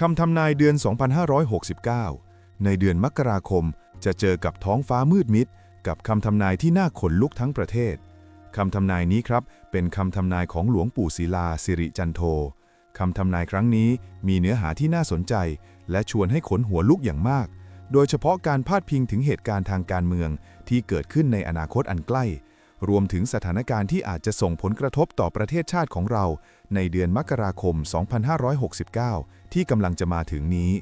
คำทำนายเดือน 2569 ในเดือนมกราคมจะเจอกับท้องฟ้ามืดมิด กับคำทำนายที่น่าขนลุกทั้งประเทศ คำทำนายนี้ครับ เป็นคำทำนายของหลวงปู่ศิลาสิริจันโท คำทำนายครั้งนี้มีเนื้อหาที่น่าสนใจ และชวนให้ขนหัวลุกอย่างมาก โดยเฉพาะการพาดพิงถึงเหตุการณ์ทางการเมืองที่เกิดขึ้นในอนาคตอันใกล้ รวมถึงสถานการณ์ที่อาจจะส่งผลกระทบต่อประเทศชาติของเรา ในเดือนมกราคม 2569 ที่กำลังจะมาถึงนี้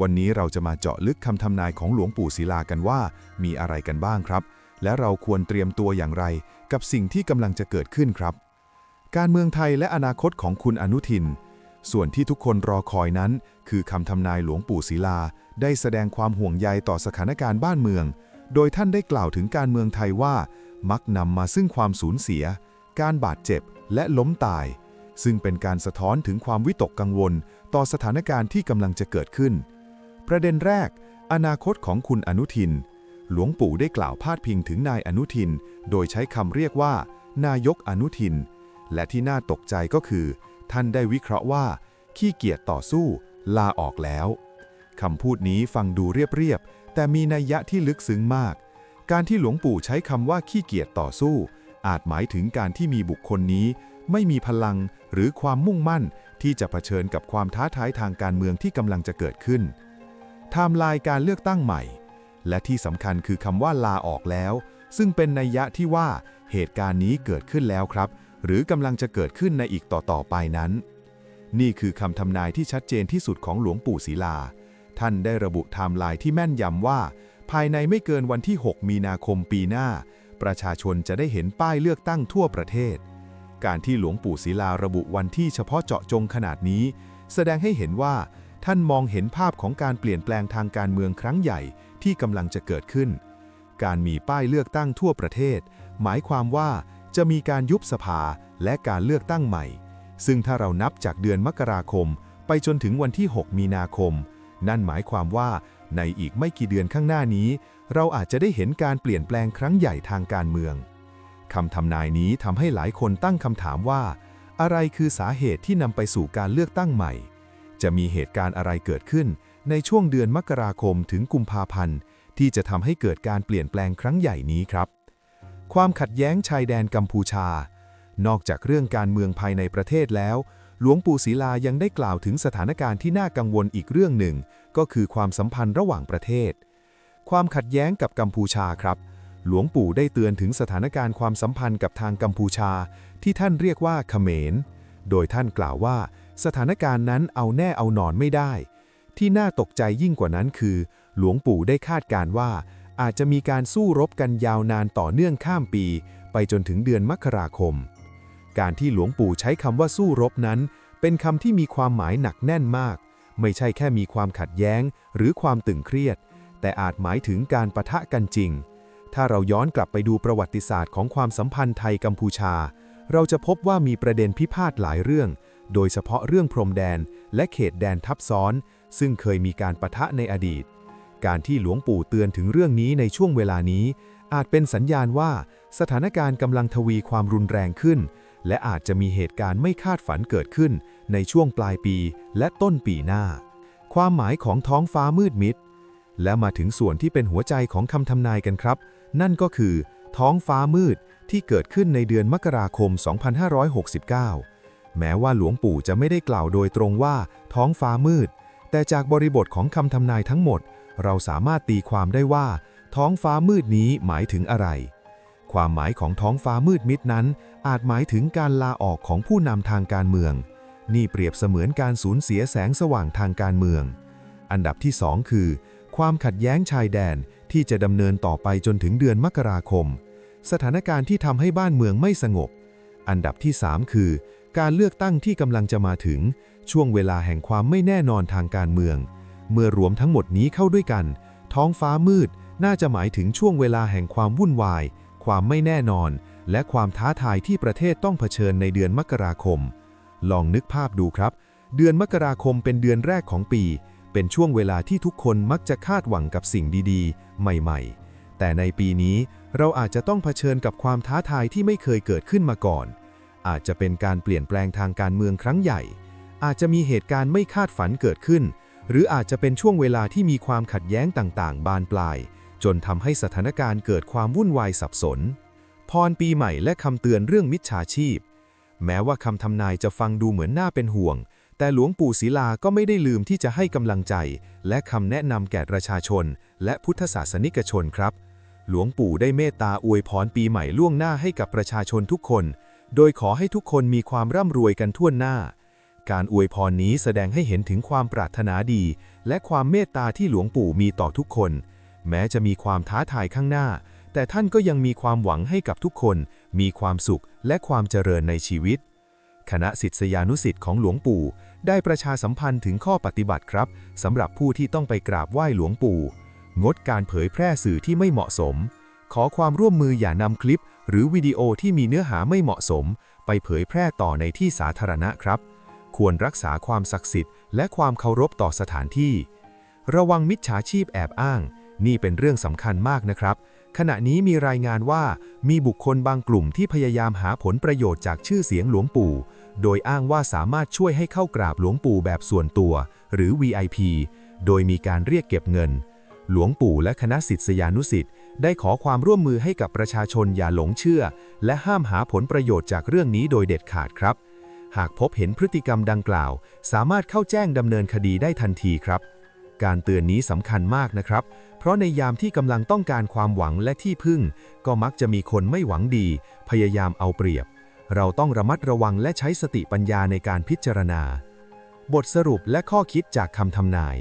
วันนี้เราจะมาเจาะลึกคำทำนายของหลวงปู่ศิลากันว่า มีอะไรกันบ้างครับ และเราควรเตรียมตัวอย่างไร กับสิ่งที่กำลังจะเกิดขึ้นครับ การเมืองไทยและอนาคตของคุณอนุทิน ส่วนที่ทุกคนรอคอยนั้น คือคำทำนายหลวงปู่ศิลา ได้แสดงความห่วงใยต่อสถานการณ์บ้านเมือง โดยท่านได้กล่าวถึงการเมืองไทยว่า มักนำมาซึ่งความสูญเสีย การบาดเจ็บและล้มตาย ซึ่งเป็นการสะท้อนถึงความวิตกกังวล ต่อสถานการณ์ที่กำลังจะเกิดขึ้น ประเด็นแรก อนาคตของคุณอนุทิน หลวงปู่ได้กล่าวพาดพิงถึงนายอนุทิน โดยใช้คำเรียกว่า นายกอนุทิน และที่น่าตกใจก็คือ ท่านได้วิเคราะห์ว่า ขี้เกียจต่อสู้ ลาออกแล้วคำพูดนี้ฟังดูเรียบๆ แต่มีนัยยะที่ลึกซึ้งมาก การที่หลวงปู่ใช้คำว่าขี้เกียจต่อสู้ อาจหมายถึงการที่มีบุคคลนี้ ไม่มีพลังหรือความมุ่งมั่นที่จะเผชิญกับความท้าทายทางการเมืองที่กำลังจะเกิดขึ้นไทม์ไลน์การเลือกตั้งใหม่ และที่สำคัญคือคำว่าลาออกแล้ว ซึ่งเป็นนัยยะที่ว่าเหตุการณ์นี้เกิดขึ้นแล้วครับ หรือกำลังจะเกิดขึ้นในอีกต่อๆไปนั้น นี่คือคำทำนายที่ชัดเจนที่สุดของหลวงปู่ศิลา ท่านได้ระบุไทม์ไลน์ที่แม่นยำว่า ภายในไม่เกินวันที่ 6 มีนาคมปีหน้า ประชาชนจะได้เห็นป้ายเลือกตั้งทั่วประเทศ การที่หลวงปู่ศิลาระบุวันที่เฉพาะเจาะจงขนาดนี้ แสดงให้เห็นว่า ท่านมองเห็นภาพของการเปลี่ยนแปลงทางการเมืองครั้งใหญ่ที่กำลังจะเกิดขึ้น การมีป้ายเลือกตั้งทั่วประเทศ หมายความว่าจะมีการยุบสภาและการเลือกตั้งใหม่ ซึ่งถ้าเรานับจากเดือนมกราคม ไปจนถึงวันที่ 6 มีนาคม นั่นหมายความว่าในอีกไม่กี่เดือนข้างหน้านี้ เราอาจจะได้เห็นการเปลี่ยนแปลงครั้งใหญ่ทางการเมือง คำทำนายนี้ทำให้หลายคนตั้งคำถามว่า อะไรคือสาเหตุที่นำไปสู่การเลือกตั้งใหม่ จะมีเหตุการณ์อะไรเกิดขึ้นในช่วงเดือนมกราคมถึงกุมภาพันธ์ ที่จะทำให้เกิดการเปลี่ยนแปลงครั้งใหญ่นี้ครับ ความขัดแย้งชายแดนกัมพูชา นอกจากเรื่องการเมืองภายในประเทศแล้ว หลวงปู่ศิลายังได้กล่าวถึงสถานการณ์ที่น่ากังวลอีกเรื่องหนึ่ง ก็คือความสัมพันธ์ระหว่างประเทศ ความขัดแย้งกับกัมพูชาครับ หลวงปู่ได้เตือนถึงสถานการณ์ความสัมพันธ์กับทางกัมพูชา ที่ท่านเรียกว่าเขมร โดยท่านกล่าวว่า สถานการณ์นั้นเอาแน่เอานอนไม่ได้ ที่น่าตกใจยิ่งกว่านั้นคือ หลวงปู่ได้คาดการณ์ว่า อาจจะมีการสู้รบกันยาวนานต่อเนื่องข้ามปี ไปจนถึงเดือนมกราคม การที่หลวงปู่ใช้คำว่าสู้รบนั้น เป็นคำที่มีความหมายหนักแน่นมาก ไม่ใช่แค่มีความขัดแย้ง หรือความตึงเครียด แต่อาจหมายถึงการปะทะกันจริง ถ้าเราย้อนกลับไปดูประวัติศาสตร์ของความสัมพันธ์ไทยกัมพูชา เราจะพบว่ามีประเด็นพิพาทหลายเรื่อง โดยเฉพาะเรื่องพรมแดน และเขตแดนทับซ้อน ซึ่งเคยมีการปะทะในอดีต การที่หลวงปู่เตือนถึงเรื่องนี้ในช่วงเวลานี้ อาจเป็นสัญญาณว่าสถานการณ์กำลังทวีความรุนแรงขึ้น และอาจจะมีเหตุการณ์ไม่คาดฝันเกิดขึ้น ในช่วงปลายปีและต้นปีหน้า ความหมายของท้องฟ้ามืดมิดและมาถึงส่วนที่เป็นหัวใจของคำทำนายกันครับ นั่นก็คือ ท้องฟ้ามืดที่เกิดขึ้นในเดือนมกราคม 2569 แม้ว่าหลวงปู่จะไม่ได้กล่าวโดยตรงว่า ท้องฟ้ามืด แต่จากบริบทของคำทำนายทั้งหมด เราสามารถตีความได้ว่า ท้องฟ้ามืดนี้หมายถึงอะไร ความหมายของท้องฟ้ามืดมิดนั้น อาจหมายถึงการลาออกของผู้นำทางการเมือง นี่เปรียบเสมือนการสูญเสียแสงสว่างทางการเมือง อันดับที่สองคือ ความขัดแย้งชายแดน ที่จะดำเนินต่อไปจนถึงเดือนมกราคม สถานการณ์ที่ทำให้บ้านเมืองไม่สงบ อันดับที่ 3 คือ การเลือกตั้งที่กำลังจะมาถึง ช่วงเวลาแห่งความไม่แน่นอนทางการเมือง เมื่อรวมทั้งหมดนี้เข้าด้วยกัน ท้องฟ้ามืด น่าจะหมายถึงช่วงเวลาแห่งความวุ่นวาย ความไม่แน่นอน และความท้าทายที่ประเทศต้องเผชิญในเดือนมกราคม ลองนึกภาพดูครับ เดือนมกราคมเป็นเดือนแรกของปี เป็นช่วงเวลาที่ทุกคนมักจะคาดหวังกับสิ่งดีๆ ใหม่ๆ แต่ในปีนี้เราอาจจะต้องเผชิญกับความท้าทายที่ไม่เคยเกิดขึ้นมาก่อน อาจจะเป็นการเปลี่ยนแปลงทางการเมืองครั้งใหญ่ อาจจะมีเหตุการณ์ไม่คาดฝันเกิดขึ้น หรืออาจจะเป็นช่วงเวลาที่มีความขัดแย้งต่างๆ บานปลาย จนทำให้สถานการณ์เกิดความวุ่นวายสับสน พรปีใหม่และคำเตือนเรื่องมิจฉาชีพ แม้ว่าคำทำนายจะฟังดูเหมือนน่าเป็นห่วง แต่หลวงปู่ศิลาก็ไม่ได้ลืมที่จะให้กำลังใจ และคำแนะนำแก่ประชาชน และพุทธศาสนิกชนครับ หลวงปู่ได้เมตตาอวยพรปีใหม่ล่วงหน้าให้กับประชาชนทุกคน โดยขอให้ทุกคนมีความร่ำรวยกันทั่วหน้า การอวยพรนี้แสดงให้เห็นถึงความปรารถนาดี และความเมตตาที่หลวงปู่มีต่อทุกคน แม้จะมีความท้าทายข้างหน้า แต่ท่านก็ยังมีความหวังให้กับทุกคน มีความสุขและความเจริญในชีวิต คณะศิษยานุศิษย์ของหลวงปู่ ได้ประชาสัมพันธ์ถึงข้อปฏิบัติครับสำหรับผู้ที่ต้องไปกราบไหว้หลวงปู่ งดการเผยแพร่สื่อที่ไม่เหมาะสม ขอความร่วมมืออย่านำคลิป หรือวิดีโอที่มีเนื้อหาไม่เหมาะสม ไปเผยแพร่ต่อในที่สาธารณะครับ ควรรักษาความศักดิ์สิทธิ์และความเคารพต่อสถานที่ ระวังมิจฉาชีพแอบอ้าง นี่เป็นเรื่องสำคัญมากนะครับ ขณะนี้มีรายงานว่ามีบุคคลบางกลุ่มที่พยายามหาผลประโยชน์จากชื่อเสียงหลวงปู่ โดยอ้างว่าสามารถช่วยให้เข้ากราบหลวงปู่แบบส่วนตัว หรือ VIP โดยมีการเรียกเก็บเงิน หลวงปู่และคณะศิษยานุศิษย์ได้ขอความร่วมมือให้กับประชาชนอย่าหลงเชื่อ และห้ามหาผลประโยชน์จากเรื่องนี้โดยเด็ดขาดครับ หากพบเห็นพฤติกรรมดังกล่าว สามารถเข้าแจ้งดำเนินคดีได้ทันทีครับ การเตือนนี้สำคัญมากนะครับ เพราะในยามที่กำลังต้องการความหวังและที่พึ่ง ก็มักจะมีคนไม่หวังดี พยายามเอาเปรียบ เราต้องระมัดระวังและใช้สติปัญญาในการพิจารณา บทสรุปและข้อคิดจากคำทำนาย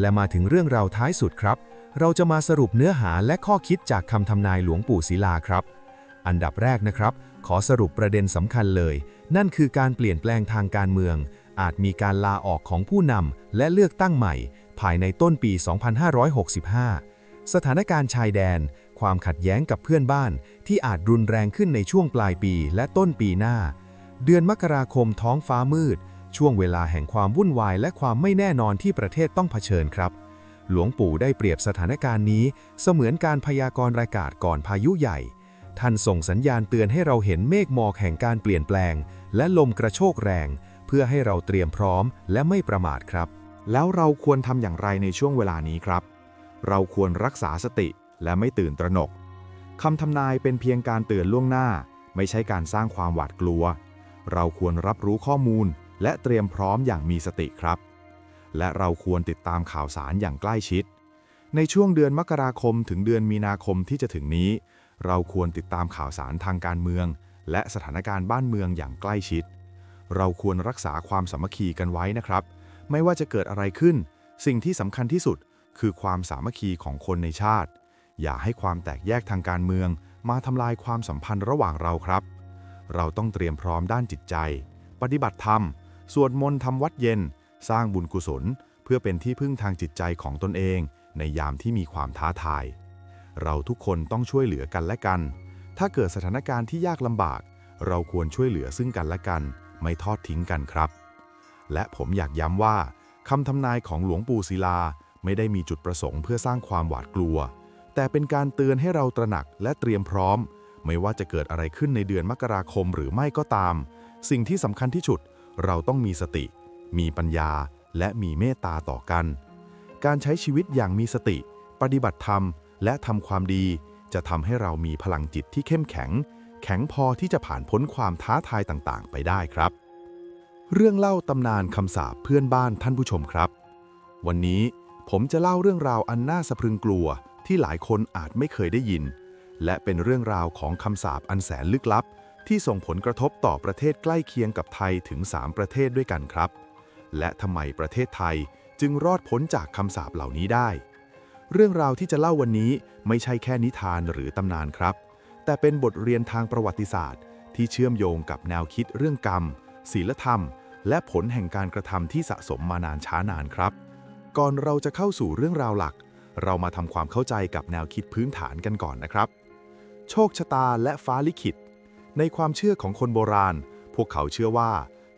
และมาถึงเรื่องราวท้ายสุดครับ เราจะมาสรุปเนื้อหาและข้อคิดจากคำทำนายหลวงปู่ศิลาครับ อันดับแรกนะครับ ขอสรุปประเด็นสำคัญเลย นั่นคือการเปลี่ยนแปลงทางการเมืองอาจมีการลาออกของผู้นำและเลือกตั้งใหม่ ภายในต้นปี 2565 สถานการณ์ชายแดน ความขัดแย้งกับเพื่อนบ้านที่อาจรุนแรงขึ้นในช่วงปลายปีและต้นปีหน้า เดือนมกราคมท้องฟ้ามืด ช่วงเวลาแห่งความวุ่นวายและความไม่แน่นอนที่ประเทศต้องเผชิญครับ หลวงปู่ได้เปรียบสถานการณ์นี้ เสมือนการพยากรณ์อากาศก่อนพายุใหญ่ท่านส่งสัญญาณเตือนให้เราเห็นเมฆหมอกแห่งการเปลี่ยนแปลง และลมกระโชกแรง เพื่อให้เราเตรียมพร้อมและไม่ประมาทครับ แล้วเราควรทำอย่างไรในช่วงเวลานี้ครับ เราควรรักษาสติและไม่ตื่นตระหนกคำทำนายเป็นเพียงการเตือนล่วงหน้า ไม่ใช่การสร้างความหวาดกลัว เราควรรับรู้ข้อมูล และเตรียมพร้อมอย่างมีสติครับ และเราควรติดตามข่าวสารอย่างใกล้ชิด ในช่วงเดือนมกราคมถึงเดือนมีนาคมที่จะถึงนี้ เราควรติดตามข่าวสารทางการเมือง และสถานการณ์บ้านเมืองอย่างใกล้ชิด เราควรรักษาความสามัคคีกันไว้นะครับ ไม่ว่าจะเกิดอะไรขึ้น สิ่งที่สำคัญที่สุดคือความสามัคคีของคนในชาติ อย่าให้ความแตกแยกทางการเมือง มาทำลายความสัมพันธ์ระหว่างเราครับ เราต้องเตรียมพร้อมด้านจิตใจ ปฏิบัติธรรม สวดมนต์ทำวัดเย็น สร้างบุญกุศล เพื่อเป็นที่พึ่งทางจิตใจของตนเอง ในยามที่มีความท้าทาย เราทุกคนต้องช่วยเหลือกันและกัน ถ้าเกิดสถานการณ์ที่ยากลำบาก เราควรช่วยเหลือซึ่งกันและกัน ไม่ทอดทิ้งกันครับ และผมอยากย้ำว่าคำทำนายของหลวงปู่ศิลาไม่ได้มีจุดประสงค์เพื่อสร้างความหวาดกลัว แต่เป็นการเตือนให้เราตระหนักและเตรียมพร้อม ไม่ว่าจะเกิดอะไรขึ้นในเดือนมกราคมหรือไม่ก็ตาม สิ่งที่สำคัญที่สุด เราต้องมีสติ มีปัญญา และมีเมตตาต่อกัน การใช้ชีวิตอย่างมีสติ ปฏิบัติธรรม และทำความดี จะทำให้เรามีพลังจิตที่เข้มแข็ง แข็งพอที่จะผ่านพ้นความท้าทายต่างๆ ไปได้ครับ เรื่องเล่าตำนานคำสาปเพื่อนบ้านท่านผู้ชมครับ วันนี้ผมจะเล่าเรื่องราวอันน่าสะพรึงกลัวที่หลายคนอาจไม่เคยได้ยิน และเป็นเรื่องราวของคำสาปอันแสนลึกลับ ที่ส่งผลกระทบต่อประเทศใกล้เคียงกับไทยถึง 3 ประเทศด้วยกันครับ และทำไมประเทศไทยจึงรอดพ้นจากคำสาปเหล่านี้ได้ เรื่องราวที่จะเล่าวันนี้ไม่ใช่แค่นิทานหรือตำนานครับ แต่เป็นบทเรียนทางประวัติศาสตร์ ที่เชื่อมโยงกับแนวคิดเรื่องกรรมศีลธรรม และผลแห่งการกระทำที่สะสมมานานช้านานครับ ก่อนเราจะเข้าสู่เรื่องราวหลัก เรามาทำความเข้าใจกับแนวคิดพื้นฐานกันก่อนนะครับ โชคชะตาและฟ้าลิขิต ในความเชื่อของคนโบราณ พวกเขาเชื่อว่า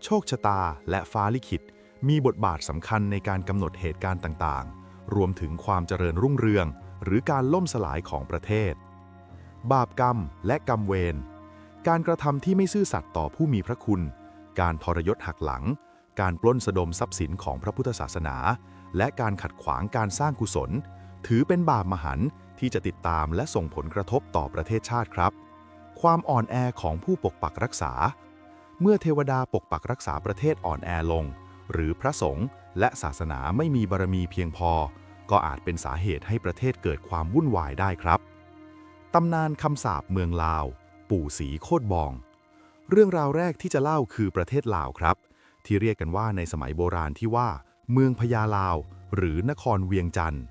โชคชะตาและฟ้าลิขิต มีบทบาทสำคัญในการกำหนดเหตุการณ์ต่างๆ รวมถึงความเจริญรุ่งเรือง หรือการล่มสลายของประเทศ บาปกรรมและกรรมเวรการกระทำที่ไม่ซื่อสัตย์ต่อผู้มีพระคุณ การทรยศหักหลัง การปล้นสะดมทรัพย์สินของพระพุทธศาสนา และการขัดขวางการสร้างกุศล ถือเป็นบาปมหันต์ที่จะติดตามและส่งผลกระทบต่อประเทศชาติครับ ความอ่อนแอของผู้ปกปักรักษา เมื่อเทวดาปกปักรักษาประเทศอ่อนแอลง หรือพระสงฆ์และศาสนาไม่มีบารมีเพียงพอ ก็อาจเป็นสาเหตุให้ประเทศเกิดความวุ่นวายได้ครับ ตำนานคำสาปเมืองลาว ปู่ศรีโคตรบอง เรื่องราวแรกที่จะเล่าคือประเทศลาวครับ ที่เรียกกันว่าในสมัยโบราณที่ว่า เมืองพญาลาว หรือนครเวียงจันทร์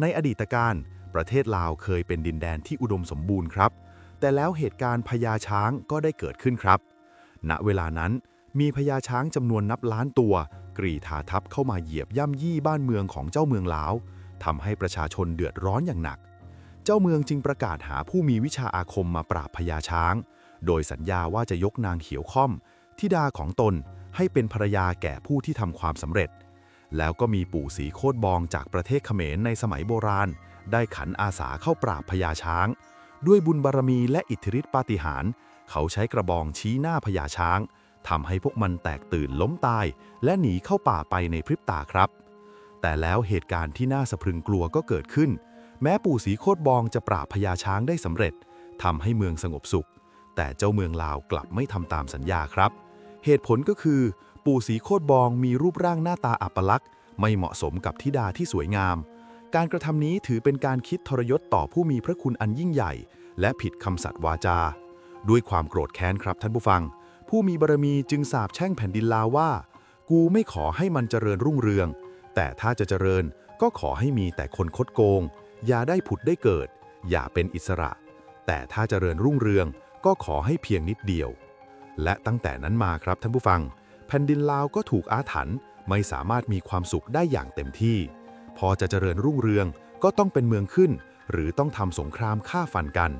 ในอดีตการประเทศลาวเคยเป็นดินแดนที่อุดมสมบูรณ์ครับ แต่แล้วเหตุการณ์พญาช้างก็ได้เกิดขึ้นครับ ณเวลานั้นมีพญาช้างจำนวนนับล้านตัว กรีธาทัพเข้ามาเหยียบย่ำยี่บ้านเมืองของเจ้าเมืองลาวทำให้ประชาชนเดือดร้อนอย่างหนัก เจ้าเมืองจึงประกาศหาผู้มีวิชาอาคมมาปราบพญาช้าง โดยสัญญาว่าจะยกนางเขียวค่อม ทิดาของตนให้เป็นภรรยาแก่ผู้ที่ทำความสำเร็จ แล้วก็มีปู่ศรีโคตรบองจากประเทศเขมรในสมัยโบราณ ได้ขันอาสาเข้าปราบพญาช้าง ด้วยบุญบารมีและอิทธิฤทธิปาฏิหาริย์เขาใช้กระบองชี้หน้าพญาช้างทำให้พวกมันแตกตื่นล้มตาย และหนีเข้าป่าไปในพริบตาครับ แต่แล้วเหตุการณ์ที่น่าสะพรึงกลัวก็เกิดขึ้น แม้ปู่ศรีโคตรบองจะปราบพญาช้างได้สำเร็จทำให้เมืองสงบสุข แต่เจ้าเมืองลาวกลับไม่ทำตามสัญญาครับ เหตุผลก็คือ ปู่ศรีโคตรบองมีรูปร่างหน้าตาอัปลักษณ์ ไม่เหมาะสมกับธิดาที่สวยงาม การกระทำนี้ถือเป็นการคิดทรยศต่อผู้มีพระคุณอันยิ่งใหญ่ และผิดคำสัตย์วาจา ด้วยความโกรธแค้นครับท่านผู้ฟัง ผู้มีบารมีจึงสาปแช่งแผ่นดินลาวว่า กูไม่ขอให้มันเจริญรุ่งเรือง แต่ถ้าจะเจริญก็ขอให้มีแต่คนคดโกง อย่าได้ผุดได้เกิด อย่าเป็นอิสระ แต่ถ้าเจริญรุ่งเรือง ก็ขอให้เพียงนิดเดียว และตั้งแต่นั้นมาครับท่านผู้ฟัง แผ่นดินลาวก็ถูกอาถรรพ์ไม่สามารถมีความสุขได้อย่างเต็มที่ พอจะเจริญรุ่งเรืองก็ต้องเป็นเมืองขึ้น หรือต้องทำสงครามฆ่าฟันกัน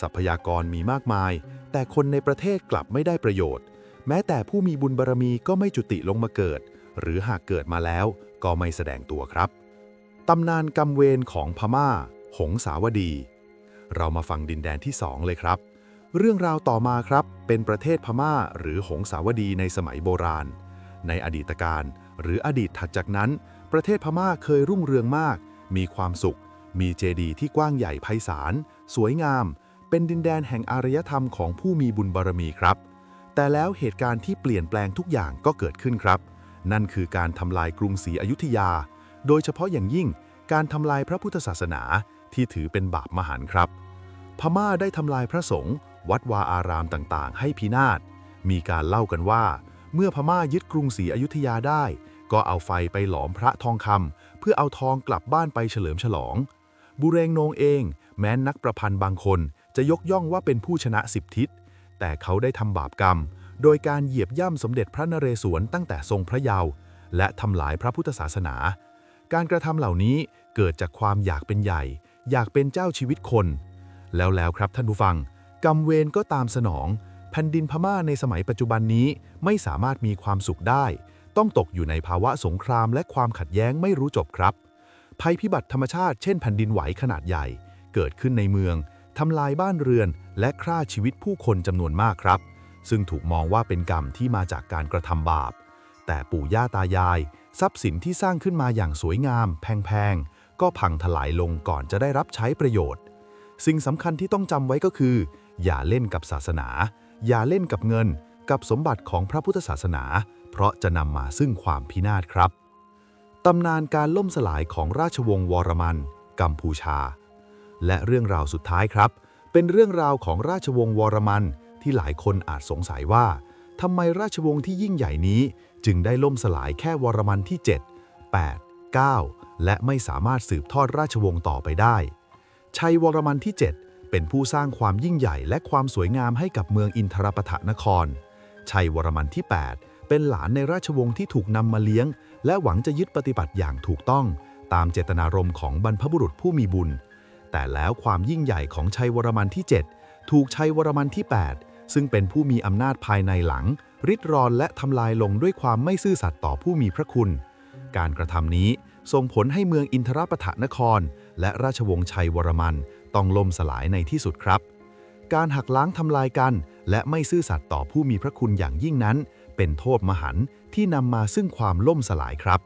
ทรัพยากรมีมากมาย แต่คนในประเทศกลับไม่ได้ประโยชน์ แม้แต่ผู้มีบุญบารมีก็ไม่จุติลงมาเกิด หรือหากเกิดมาแล้วก็ไม่แสดงตัวครับตำนานกำเวรของพม่า หงสาวดี เรามาฟังดินแดนที่2เลยครับ เรื่องราวต่อมาครับ เป็นประเทศพม่าหรือหงสาวดีในสมัยโบราณ ในอดีตการหรืออดีตถัดจากนั้น ประเทศพม่าเคยรุ่งเรืองมาก มีความสุข มีเจดีย์ที่กว้างใหญ่ไพศาล สวยงาม เป็นดินแดนแห่งอารยธรรมของผู้มีบุญบารมีครับ แต่แล้วเหตุการณ์ที่เปลี่ยนแปลงทุกอย่างก็เกิดขึ้นครับ นั่นคือการทำลายกรุงศรีอยุธยา โดยเฉพาะอย่างยิ่งการทำลายพระพุทธศาสนาที่ถือเป็นบาปมหันต์ครับ พม่าได้ทำลายพระสงฆ์ วัดวาอารามต่างๆ ให้พินาศ มีการเล่ากันว่า เมื่อพม่ายึดกรุงศรีอยุธยาได้ ก็เอาไฟไปหลอมพระทองคำเพื่อเอาทองกลับบ้านไปเฉลิมฉลอง บุเรงนงเอง แม้นนักประพันธ์บางคนจะยกย่องว่าเป็นผู้ชนะสิบทิศ แต่เขาได้ทำบาปกรรม โดยการเหยียบย่ำสมเด็จพระนเรศวรตั้งแต่ทรงพระเยาว์และทำลายพระพุทธศาสนา การกระทำเหล่านี้เกิดจากความอยากเป็นใหญ่ อยากเป็นเจ้าชีวิตคน แล้วแล้วครับท่านผู้ฟัง กรรมเวรก็ตามสนอง แผ่นดินพม่าในสมัยปัจจุบันนี้ไม่สามารถมีความสุขได้ ต้องตกอยู่ในภาวะสงครามและความขัดแย้งไม่รู้จบครับ ภัยพิบัติธรรมชาติเช่นแผ่นดินไหวขนาดใหญ่ เกิดขึ้นในเมืองทำลายบ้านเรือน และฆ่าชีวิตผู้คนจำนวนมากครับ ซึ่งถูกมองว่าเป็นกรรมที่มาจากการกระทำบาป แต่ปู่ย่าตายาย ทรัพย์สินที่สร้างขึ้นมาอย่างสวยงาม แพงๆก็พังทลายลงก่อนจะได้รับใช้ประโยชน์ สิ่งสำคัญที่ต้องจำไว้ก็คือ อย่าเล่นกับศาสนา อย่าเล่นกับเงิน กับสมบัติของพระพุทธศาสนา เพราะจะนำมาซึ่งความพินาศครับ ตำนานการล่มสลายของราชวงศ์วรมัน กัมพูชา และเรื่องราวสุดท้ายครับ เป็นเรื่องราวของราชวงศ์วรมันที่หลายคนอาจสงสัยว่าทำไมราชวงศ์ที่ยิ่งใหญ่นี้ จึงได้ล่มสลายแค่วรมันที่ 7 8 9 และไม่สามารถสืบทอดราชวงศ์ต่อไปได้ ชัยวรมันที่ 7 เป็นผู้สร้างความยิ่งใหญ่และความสวยงามให้กับเมืองอินทรปฐนคร ชัยวรมันที่ 8 เป็นหลานในราชวงศ์ที่ถูกนำมาเลี้ยง และหวังจะยึดปฏิบัติอย่างถูกต้อง ตามเจตนารมณ์ของบรรพบุรุษผู้มีบุญ แต่แล้วความยิ่งใหญ่ของชัยวรมันที่ 7 ถูกชัยวรมันที่ 8 ซึ่งเป็นผู้มีอำนาจภายในหลัง ริดรอนและทำลายลงด้วยความไม่ซื่อสัตย์ต่อผู้มีพระคุณ การกระทำนี้ส่งผลให้เมืองอินทรปฐนคร และราชวงศ์ชัยวรมัน ต้องล่มสลายในที่สุดครับ การหักล้างทำลายกัน และไม่ซื่อสัตย์ต่อผู้มีพระคุณอย่างยิ่งนั้น เป็นโทษมหันต์ที่นำมาซึ่งความล่มสลายครับ